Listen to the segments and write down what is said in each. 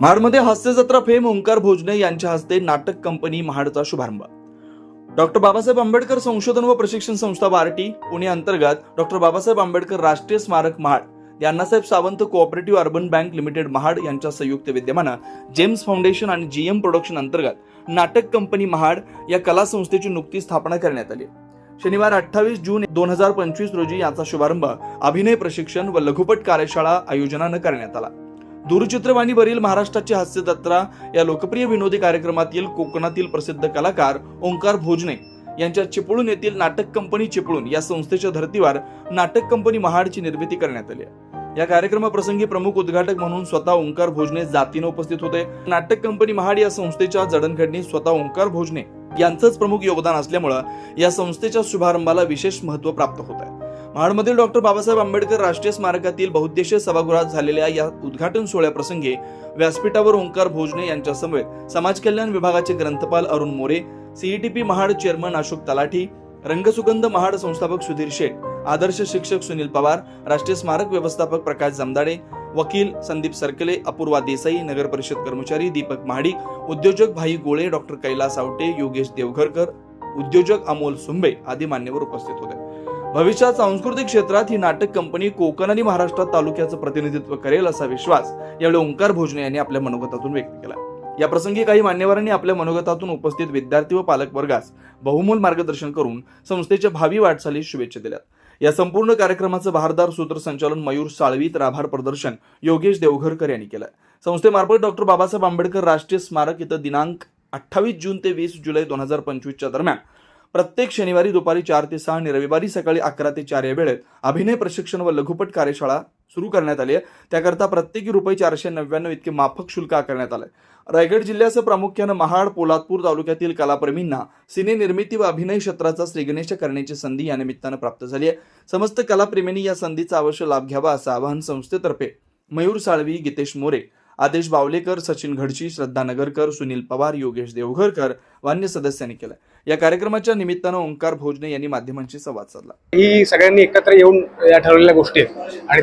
महाडमध्ये हास्यजत्रा फेम ओंकार भोजने यांच्या हस्ते नाटक कंपनी महाडचा शुभारंभ. डॉक्टर बाबासाहेब आंबेडकर संशोधन व प्रशिक्षण संस्था बार्टी पुणे अंतर्गत डॉक्टर बाबासाहेब आंबेडकर राष्ट्रीय स्मारक Mahad Annasaheb Sawant cooperative urban bank limited Mahad यांच्या संयुक्त विद्यमानं जेम्स फाउंडेशन आणि जीएम प्रोडक्शन अंतर्गत नाटक कंपनी महाड या कला संस्थेची नुकतीच स्थापना करण्यात आली. शनिवार अठ्ठावीस जून दोन हजार पंचवीस रोजी याचा शुभारंभ अभिनय प्रशिक्षण व लघुपट कार्यशाळा आयोजनानं करण्यात आला. दूरचित्रवाणीवरील महाराष्ट्राची हास्य जत्रा या लोकप्रिय विनोदी कार्यक्रमातील कोकणातील प्रसिद्ध कलाकार ओंकार भोजने यांच्या चिपळूण येथील नाटक कंपनी चिपळूण या संस्थेच्या धर्तीवर नाटक कंपनी महाडची निर्मिती करण्यात आली या कार्यक्रमाप्रसंगी प्रमुख उद्घाटक म्हणून स्वतः ओंकार भोजने जातीनं उपस्थित होते. नाटक कंपनी महाड या संस्थेच्या जडणघडणीत स्वतः ओंकार भोजने यांचंच प्रमुख योगदान असल्यामुळं या संस्थेच्या शुभारंभाला विशेष महत्त्व प्राप्त होत आहे महाडमधील डॉक्टर बाबासाहेब आंबेडकर राष्ट्रीय स्मारकातील बहुद्देशीय सभागृहात झालेल्या या उद्घाटन सोहळ्याप्रसंगी व्यासपीठावर ओंकार भोजने यांच्यासमवेत समाज कल्याण विभागाचे ग्रंथपाल अरुण मोरे सीईटीपी महाड चेअरमन अशोक तलाठी रंगसुगंध महाड संस्थापक सुधीर शेठ आदर्श शिक्षक सुनील पवार राष्ट्रीय स्मारक व्यवस्थापक प्रकाश जमदाडे वकील संदीप सरकले अपूर्वा देसाई नगर परिषद कर्मचारी दीपक महाडिक उद्योजक भाई गोळे डॉक्टर कैलास आवटे योगेश देवघरकर उद्योजक अमोल सुंबे आदी मान्यवर उपस्थित होते. भविष्यात सांस्कृतिक क्षेत्रात ही नाटक कंपनी कोकण आणि महाराष्ट्रात तालुक्याचं प्रतिनिधित्व करेल असा विश्वास यावेळी ओंकार भोजने यांनी आपल्या मनोगतातून व्यक्त केला. या प्रसंगी काही मान्यवरांनी आपल्या मनोगतातून उपस्थित विद्यार्थी व पालक वर्गास बहुमोल मार्गदर्शन करून संस्थेच्या भावी वाटचालीस शुभेच्छा दिल्या या संपूर्ण कार्यक्रमाचं बहारदार सूत्रसंचालन मयूर साळवी तर आभार प्रदर्शन योगेश देवघरकर यांनी केलं. संस्थेमार्फत डॉक्टर बाबासाहेब आंबेडकर राष्ट्रीय स्मारक इथं दिनांक अठ्ठावीस जून ते वीस जुलै दोन हजार पंचवीसच्या दरम्यान प्रत्येक शनिवारी दुपारी चार ते सहा आणि रविवारी सकाळी अकरा ते चार या वेळेत अभिनय प्रशिक्षण व लघुपट कार्यशाळा सुरू करण्यात आली आहे. त्याकरता प्रत्येकी रुपये चारशे नव्याण्णव इतके माफक शुल्क आकारण्यात आलं आहे रायगड जिल्ह्यासह प्रामुख्यानं महाड पोलादपूर तालुक्यातील कलाप्रेमींना सिने निर्मिती व अभिनय क्षेत्राचा श्रीगणेश करण्याची संधी या निमित्तानं प्राप्त झाली आहे. समस्त कलाप्रेमींनी या संधीचा अवश्य लाभ घ्यावा असं आवाहन संस्थेतर्फे मयूर साळवी गीतेश मोरे आदेश बावलेकर सचिन घडची श्रद्धा नगरकर सुनील पवार योगेश देवघरकर व अन्य सदस्यांनी केलं या कार्यक्रमाच्या निमित्तानं ओंकार भोजने यांनी माध्यमांशी संवाद साधला. ही सगळ्यांनी एकत्र येऊन या ठरवलेल्या गोष्टी आहेत. आणि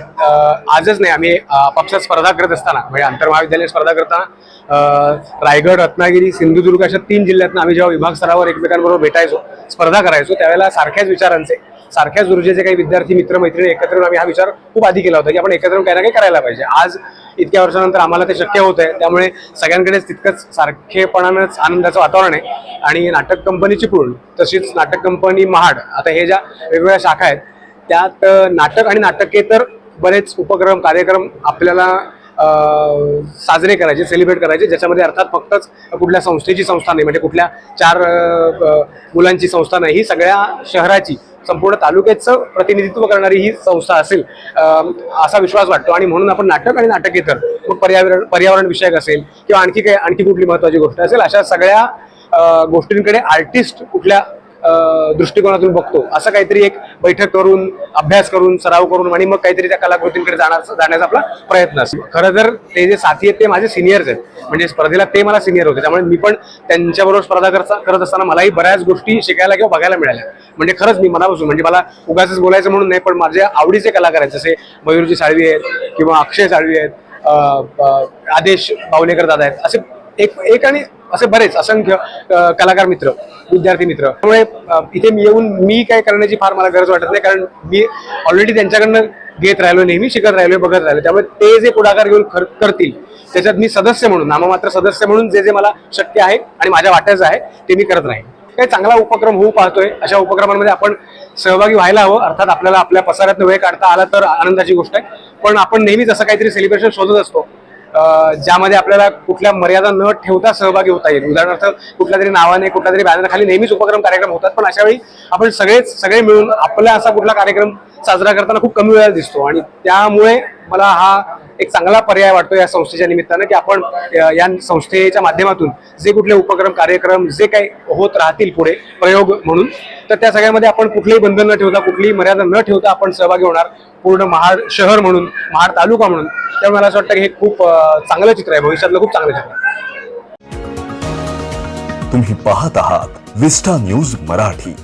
आजच नाही आम्ही अं, स्पर्धा करत असताना म्हणजे आंतरमहाविद्यालय स्पर्धा करताना रायगड रत्नागिरी सिंधुदुर्ग अशा तीन जिल्ह्यातून आम्ही जेव्हा विभाग स्तरावर एकमेकांबरोबर भेटायचो स्पर्धा करायचो त्यावेळेला सारख्याच विचारांचे सारख्याच ऊर्जेचे काही विद्यार्थी मित्र मैत्रिणी एकत्र येऊन आम्ही हा विचार खूप आधी केला होता की आपण एकत्र काही ना काही करायला पाहिजे. आज इतक्या वर्षानंतर आम्हाला ते शक्य होत आहे त्यामुळे सगळ्यांकडेच तितकंच सारखेपणानंच आनंदाचं वातावरण आहे. आणि नाटक कंपनी चिपळूण तशीच नाटक कंपनी महाड आता हे ज्या वेगवेगळ्या शाखा आहेत त्यात नाटक आणि नाटकेतर बरेच उपक्रम कार्यक्रम आपल्याला साजरे करायचे सेलिब्रेट करायचे ज्याच्यामध्ये अर्थात फक्तच कुठल्या संस्थेची संस्था नाही म्हणजे कुठल्या चार मुलांची संस्था नाही ही सगळ्या शहराची संपूर्ण तालुक्याचं प्रतिनिधित्व करणारी ही संस्था असेल. असा विश्वास वाटतो. आणि म्हणून आपण नाटक आणि नाटकेतर मग पर्यावरण पर्यावरण विषयक असेल किंवा आणखी काही आणखी कुठली महत्वाची गोष्ट असेल अशा सगळ्या गोष्टींकडे आर्टिस्ट कुठल्या दृष्टिकोनातून बघतो. असं काहीतरी एक बैठक करून अभ्यास करून सराव करून आणि मग काहीतरी त्या कलाकृतींकडे जाणार जाण्याचा आपला प्रयत्न असतो. खरं तर ते जे साथी आहेत ते माझे सिनियर्स आहेत. म्हणजे स्पर्धेला ते मला सिनियर होते. त्यामुळे मी पण त्यांच्याबरोबर स्पर्धा करता करत असताना मलाही बऱ्याच गोष्टी शिकायला किंवा बघायला मिळाल्या. म्हणजे खरंच मी मनापासून म्हणजे मला उगाच बोलायचं म्हणून नाही पण माझे आवडीचे कलाकार आहेत. जसे मयूरजी साळवी आहेत किंवा अक्षय साळवी आहेत आदेश बावलेकर दादा आहेत. असे एक एक आणि असे बरेच असंख्य कलाकार मित्र विद्यार्थी मित्र. त्यामुळे इथे मी येऊन मी काय करण्याची फार मला गरज वाटत नाही कारण मी ऑलरेडी त्यांच्याकडनं घेत राहिलो नेहमी शिकत राहिलो बघत राहिलो त्यामुळे ते जे पुढाकार घेऊन खर- करतील त्याच्यात मी सदस्य म्हणून नाममात्र सदस्य म्हणून जे जे मला शक्य आहे आणि माझ्या वाट्याचं आहे ते मी करत राहीन. काही चांगला उपक्रम होऊ पाहतोय अशा उपक्रमांमध्ये आपण सहभागी व्हायला हवं अर्थात आपल्याला आपल्या पसाऱ्यात वेळ काढता आला तर आनंदाची गोष्ट आहे. पण आपण नेहमीच असं काहीतरी सेलिब्रेशन शोधत असतो ज्यामध्ये आपल्याला कुठल्या मर्यादा न ठेवता सहभागी होता येईल. उदाहरणार्थ कुठल्या तरी नावाने कुठल्या तरी बॅनर खाली नेहमीच उपक्रम कार्यक्रम होतात पण अशा वेळी आपण सगळेच सगळे मिळून आपला असा कुठला कार्यक्रम साजरा करताना खूप कमी वेळा दिसतो. आणि त्यामुळे मला हा एक चांगला पर्याय वाटतो या संस्थेच्या निमित्तानं की आपण या संस्थेच्या माध्यमातून जे कुठले उपक्रम कार्यक्रम जे काही होत राहतील पुढे प्रयोग म्हणून तर त्या सगळ्यामध्ये आपण कुठलेही बंधन न ठेवता कुठलीही मर्यादा न ठेवता आपण सहभागी होणार. पूर्ण महाड शहर म्हणून महाड तालुका म्हणून. त्यामुळे मला असं वाटतं की हे खूप चांगलं चित्र आहे भविष्यातलं खूप चांगलं चित्र आहे. तुम्ही पाहत आहात विस्टा न्यूज मराठी.